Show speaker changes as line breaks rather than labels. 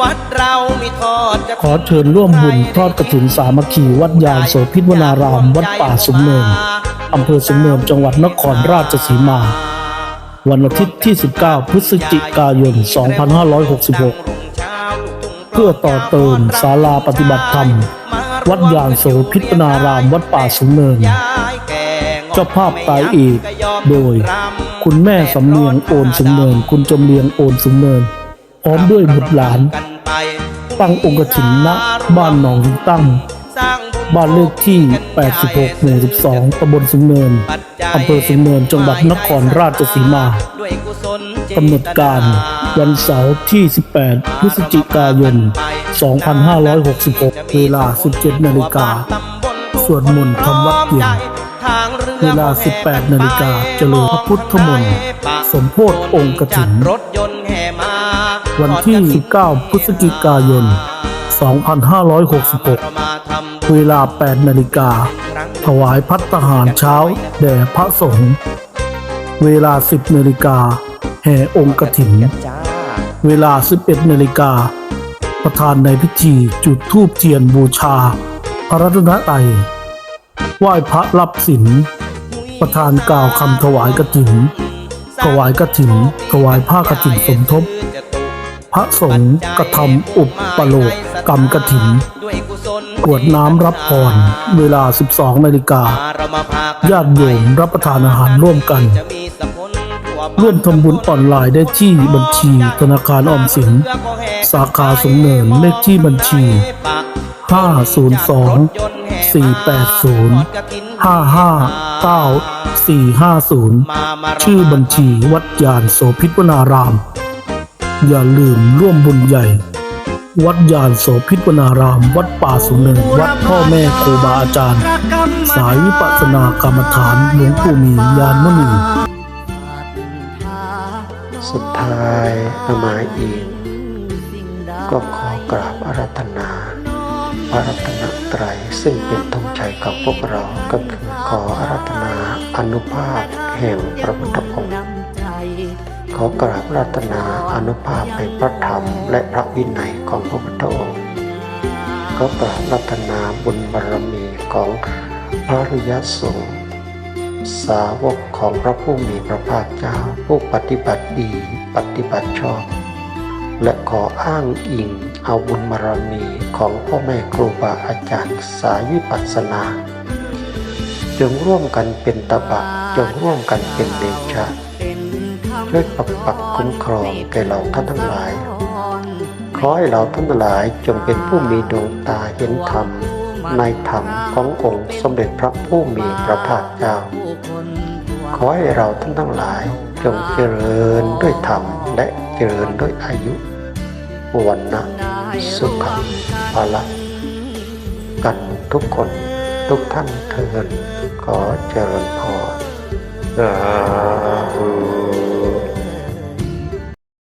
วัดเรามีทอดกฐิน
ขอเชิญร่วมบุญทอดกฐินสามัคคีวัดยางโสพิษวนาราม วัดป่าสุมเนินอำเภอสุมเนินจังหวัดนครราชสีมา วันอาทิตย์ที่ 19 พฤศจิกายน 2566 เพื่อต่อเติมศาลาปฏิบัติธรรม วัดยางโสพิษวนาราม วัดป่าสุมเนินเจ้าภาพตายเอกโดย คุณแม่สำเนียงโอนสุมเนิน คุณจำเลียงโอนสุมเนินพ ร้อมด้วยบุตรหลาน ตั้งองค์กฐินณบ้านหนองหินตั้ง บ้านเลขที่ 86 หมู่ 12 ตำบลสุมเนิน อำเภอสุมเนิน จังหวัดนครราชสีมากำหนดการวันเสาร์ที่ 18 พฤศจิกายน 2566 เวลา 17 นาฬิกาสวดมนต์ทำวัดเย็นเวลา 18 นาฬิกาเจริญพระพุทธมนต์ สมโพธิองค์กฐิน วันที่ 19 พฤศจิกายน 2566 เวลา 8 นาฬิกา ถวายพัตตาหารเช้า แด่พระสงฆ์เวลา 10 นาฬิกา แห่องค์กฐิน
จ้า
เวลา 11 นาฬิกา ประธานในพิธีจุดธูปเทียนบูชา พระรัตนตรัยไหว้พระรับศีลประธานกล่าวคำถวายกฐิน ถวายกฐิน ถวายผ้ากฐินสมทบ พระสงฆ์กระทำอุปปโลกกรรมกฐิน
ก
วดน้ำรับพรเวลา 12 นาฬิกา
เรามาพากัน
ญาติโยมรับประทานอาหารร่วมกัน ร่วมทำบุญออนไลน์ได้ที่บัญชีธนาคารออมสิน สาขาสูงเนินเลขที่บัญชี 502 480 559 450ชื่อบัญชีวัดยานโสพิษวนาราม อย่าลืมร่วมบุญใหญ่ วัดยานโสพิษวนาราม วัดป่าสุนเนินวัดพ่อแม่ครูบาอาจารย์ สายวิปัสสนากรรมฐานหลวงปู่มียานมุนี
สุดท้ายอามาอีกก็ขอกราบอารัธนา พระรัตนตรัยซึ่งเป็นธงชัยของพวกเราก็คือขออารัธนาอนุภาพแห่งพระพุทธองค์ขอกราบอารัตนาอนุภาพแห่งพระธรรมและพระวินัยของพระพุทธองค์ขอกราบอารัตนาบุญบารมีของพระริยสงฆ์สาวกของพระผู้มีพระภาคเจ้าผู้ปฏิบัติดีปฏิบัติชอบ และขออ้างอิงเอาบุญบารมีของพ่อแม่ครูบาอาจารย์สายวิปัสสนา จงร่วมกันเป็นตบะจงร่วมกันเป็นเดชะช่วยปักปักคุ้มครองแก่เราท่านทั้งหลาย ขอให้เราท่านทั้งหลายจงเป็นผู้มีดวงตาเห็นธรรม ในธรรมขององค์สมเด็จพระผู้มีพระภาคเจ้า ขอให้เราท่านทั้งหลายจงเจริญด้วยธรรมและเจริญด้วยอายุวันนะสุขภาละกันทุกคนทุกท่านเทินขอเจริญพรสาธุ